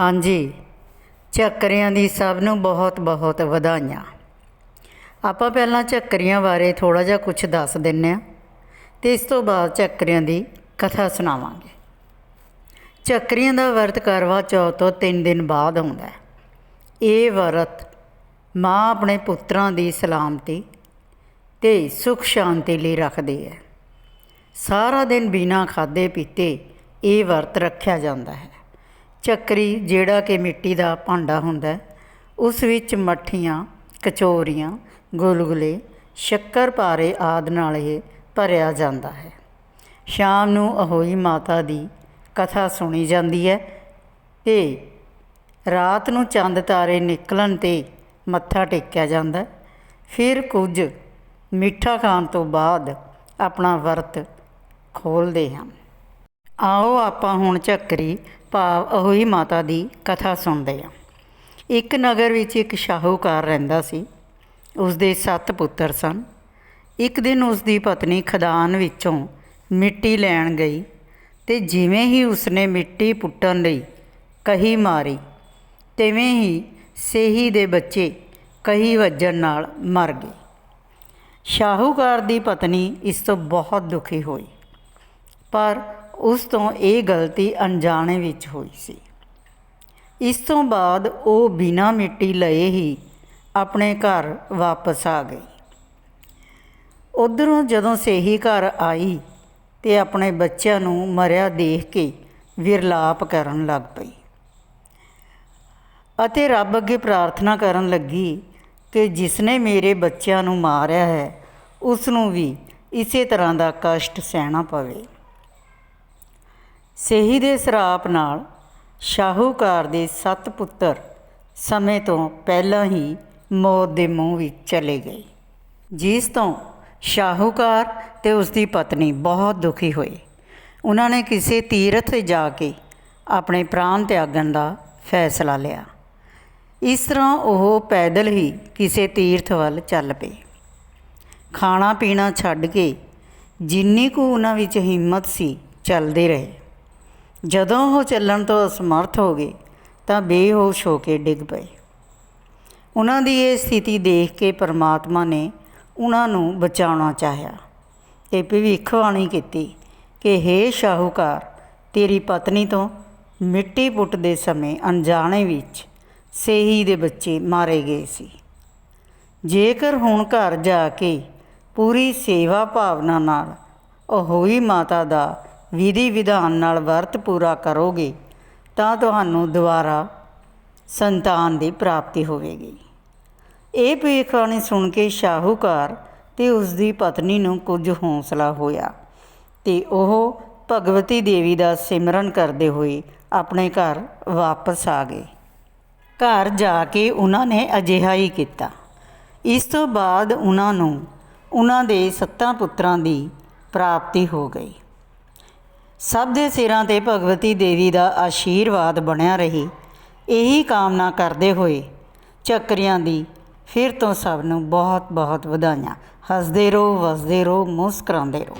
ਹਾਂਜੀ ਝੱਕਰੀਆਂ ਦੀ ਸਭ ਨੂੰ ਬਹੁਤ ਬਹੁਤ ਵਧਾਈਆਂ। ਆਪਾਂ ਪਹਿਲਾਂ ਝੱਕਰੀਆਂ ਬਾਰੇ ਥੋੜਾ ਜਿਹਾ ਕੁਝ ਦੱਸ ਦਿੰਨੇ ਆ ਤੇ ਇਸ ਤੋਂ ਬਾਅਦ ਝੱਕਰੀਆਂ ਦੀ ਕਥਾ ਸੁਣਾਵਾਂਗੇ। ਝੱਕਰੀਆਂ ਦਾ ਵਰਤ ਕਰਵਾ ਚੌਥ ਤੋਂ 3 ਦਿਨ ਬਾਅਦ ਆਉਂਦਾ ਹੈ। ਇਹ ਵਰਤ ਮਾਂ ਆਪਣੇ ਪੁੱਤਰਾਂ ਦੀ ਸਲਾਮਤੀ ਤੇ ਸੁਖ ਸ਼ਾਂਤੀ ਲਈ ਰੱਖਦੀ ਹੈ। ਸਾਰਾ ਦਿਨ ਬਿਨਾਂ ਖਾਦੇ ਪੀਤੇ ਇਹ ਵਰਤ ਰੱਖਿਆ ਜਾਂਦਾ ਹੈ। ਚੱਕਰੀ ਜਿਹੜਾ ਕਿ ਮਿੱਟੀ ਦਾ ਭਾਂਡਾ ਹੁੰਦਾ ਉਸ ਵਿੱਚ ਮੱਠੀਆਂ, ਕਚੋਰੀਆਂ, ਗੁਲਗੁਲੇ, ਸ਼ੱਕਰ ਪਾਰੇ ਆਦਿ ਨਾਲ ਇਹ ਭਰਿਆ ਜਾਂਦਾ ਹੈ। ਸ਼ਾਮ ਨੂੰ ਅਹੋਈ ਮਾਤਾ ਦੀ ਕਥਾ ਸੁਣੀ ਜਾਂਦੀ ਹੈ। ਤੇ ਰਾਤ ਨੂੰ ਚੰਦ ਤਾਰੇ ਨਿਕਲਣ ਤੇ ਮੱਥਾ ਟੇਕਿਆ ਜਾਂਦਾ ਫਿਰ ਕੁਝ ਮਿੱਠਾ ਖਾਣ ਤੋਂ ਬਾਅਦ ਆਪਣਾ ਵਰਤ ਖੋਲਦੇ ਹਨ। ਆਓ ਆਪਾਂ ਹੁਣ ਝੱਕਰੀ ਭਾਵ ਅਹੋਈ ਮਾਤਾ ਦੀ ਕਥਾ ਸੁਣਦੇ ਹਾਂ। ਇੱਕ ਨਗਰ ਵਿੱਚ ਇੱਕ ਸ਼ਾਹੂਕਾਰ ਰਹਿੰਦਾ ਸੀ। ਉਸ ਦੇ ਸੱਤ ਪੁੱਤਰ ਸਨ। ਇੱਕ ਦਿਨ ਉਸ ਦੀ ਪਤਨੀ ਖਦਾਨ ਵਿੱਚੋਂ ਮਿੱਟੀ ਲੈਣ ਗਈ ਤੇ ਜਿਵੇਂ ਹੀ ਉਸਨੇ ਮਿੱਟੀ ਪੁੱਟਣ ਲਈ ਕਹੀ ਮਾਰੀ, ਤਿਵੇਂ ਹੀ ਸੇਹੀ ਦੇ ਬੱਚੇ ਕਹੀ ਵੱਜਣ ਨਾਲ ਮਰ ਗਏ। ਸ਼ਾਹੂਕਾਰ ਦੀ ਪਤਨੀ ਇਸ ਤੋਂ ਬਹੁਤ ਦੁਖੀ ਹੋਈ। ਪਰ ਉਸ ਤੋਂ ਇਹ ਗਲਤੀ ਅਣਜਾਣੇ ਵਿੱਚ ਹੋਈ ਸੀ। ਇਸ ਤੋਂ ਬਾਅਦ ਉਹ ਬਿਨਾਂ ਮਿੱਟੀ ਲਏ ਹੀ ਆਪਣੇ ਘਰ ਵਾਪਸ ਆ ਗਈ। ਉਧਰੋਂ ਜਦੋਂ ਸਹੀ ਘਰ ਆਈ ਤੇ ਆਪਣੇ ਬੱਚਿਆਂ ਨੂੰ ਮਰਿਆ ਦੇਖ ਕੇ ਵਿਰਲਾਪ ਕਰਨ ਲੱਗ ਪਈ ਅਤੇ ਰੱਬ ਅੱਗੇ ਪ੍ਰਾਰਥਨਾ ਕਰਨ ਲੱਗੀ ਕਿ ਜਿਸਨੇ ਮੇਰੇ ਬੱਚਿਆਂ ਨੂੰ ਮਾਰਿਆ ਹੈ ਉਸ ਨੂੰ ਵੀ ਇਸੇ ਤਰ੍ਹਾਂ ਦਾ ਕਸ਼ਟ ਸਹਿਣਾ ਪਵੇ। ਸੇਹੀ ਦੇ ਸਰਾਪ ਨਾਲ ਸ਼ਾਹੂਕਾਰ ਦੇ ਸੱਤ ਪੁੱਤਰ ਸਮੇਂ ਤੋਂ ਪਹਿਲਾਂ ਹੀ ਮੌਤ ਦੇ ਮੂੰਹ ਵਿੱਚ ਚਲੇ ਗਏ। ਜਿਸ ਤੋਂ ਸ਼ਾਹੂਕਾਰ ਤੇ ਉਸ ਦੀ ਪਤਨੀ ਬਹੁਤ ਦੁਖੀ ਹੋਏ। ਉਹਨਾਂ ਨੇ ਕਿਸੇ ਤੀਰਥ ਤੇ ਜਾ ਕੇ ਆਪਣੇ ਪ੍ਰਾਣ ਤਿਆਗਣ ਦਾ ਫੈਸਲਾ ਲਿਆ। ਇਸ ਤਰ੍ਹਾਂ ਉਹ ਪੈਦਲ ਹੀ ਕਿਸੇ ਤੀਰਥ ਵੱਲ ਚੱਲ ਪਏ। ਖਾਣਾ ਪੀਣਾ ਛੱਡ ਕੇ ਜਿੰਨੀ ਕੁ ਉਹਨਾਂ ਵਿੱਚ ਹਿੰਮਤ ਸੀ, ਚੱਲਦੇ ਰਹੇ। ਜਦੋਂ ਉਹ ਚੱਲਣ ਤੋਂ ਅਸਮਰਥ ਹੋ ਗਏ ਤਾਂ ਬੇਹੋਸ਼ ਹੋ ਕੇ ਡਿੱਗ ਪਏ। ਉਹਨਾਂ ਦੀ ਇਹ ਸਥਿਤੀ ਦੇਖ ਕੇ ਪਰਮਾਤਮਾ ਨੇ ਉਹਨਾਂ ਨੂੰ ਬਚਾਉਣਾ ਚਾਹਿਆ ਤੇ ਭਵਿੱਖਬਾਣੀ ਕੀਤੀ ਕਿ हे ਸ਼ਾਹੂਕਾਰ, ਤੇਰੀ ਪਤਨੀ ਤੋਂ ਮਿੱਟੀ ਪੁੱਟਦੇ ਸਮੇਂ ਅਣਜਾਣੇ ਵਿੱਚ ਸੇਹੀ ਦੇ ਬੱਚੇ ਮਾਰੇ ਗਏ ਸੀ। ਜੇਕਰ ਹੁਣ ਘਰ ਜਾ ਕੇ ਪੂਰੀ ਸੇਵਾ ਭਾਵਨਾ ਨਾਲ ਅਹੋਈ ਮਾਤਾ ਦਾ ਵਿਧੀ ਵਿਧਾਨ ਨਾਲ ਵਰਤ ਪੂਰਾ ਕਰੋਗੇ, ਤਾਂ ਤੁਹਾਨੂੰ ਦੁਬਾਰਾ ਸੰਤਾਨ ਦੀ ਪ੍ਰਾਪਤੀ ਹੋਵੇਗੀ। ਇਹ ਭਵਿੱਖਬਾਣੀ ਸੁਣ ਕੇ ਸ਼ਾਹੂਕਾਰ ਤੇ ਉਸ ਦੀ ਪਤਨੀ ਨੂੰ ਕੁਝ ਹੌਸਲਾ ਹੋਇਆ ਤੇ ਉਹ ਭਗਵਤੀ ਦੇਵੀ ਦਾ ਸਿਮਰਨ ਕਰਦੇ ਹੋਏ ਆਪਣੇ ਘਰ ਵਾਪਸ ਆ ਗਏ। ਘਰ ਜਾ ਕੇ ਉਹਨਾਂ ਨੇ ਅਜਿਹਾ ਹੀ ਕੀਤਾ। ਇਸ ਤੋਂ ਬਾਅਦ ਉਹਨਾਂ ਨੂੰ ਉਹਨਾਂ ਦੇ ਸੱਤਾਂ ਪੁੱਤਰਾਂ ਦੀ ਪ੍ਰਾਪਤੀ ਹੋ ਗਈ। ਸਭ ਦੇ ਸਿਰਾਂ ਤੇ ਭਗਵਤੀ ਦੇਵੀ ਦਾ ਆਸ਼ੀਰਵਾਦ ਬਣਿਆ ਰਹੀ। ਇਹੀ ਕਾਮਨਾ ਕਰਦੇ ਹੋਏ ਚੱਕਰੀਆਂ ਦੀ ਫਿਰ ਤੋਂ ਸਭ ਨੂੰ ਬਹੁਤ ਬਹੁਤ ਵਧਾਈਆਂ। ਹੱਸਦੇ ਰਹੋ, ਵਸਦੇ ਰਹੋ, ਮੁਸਕਰਾਉਂਦੇ ਰਹੋ।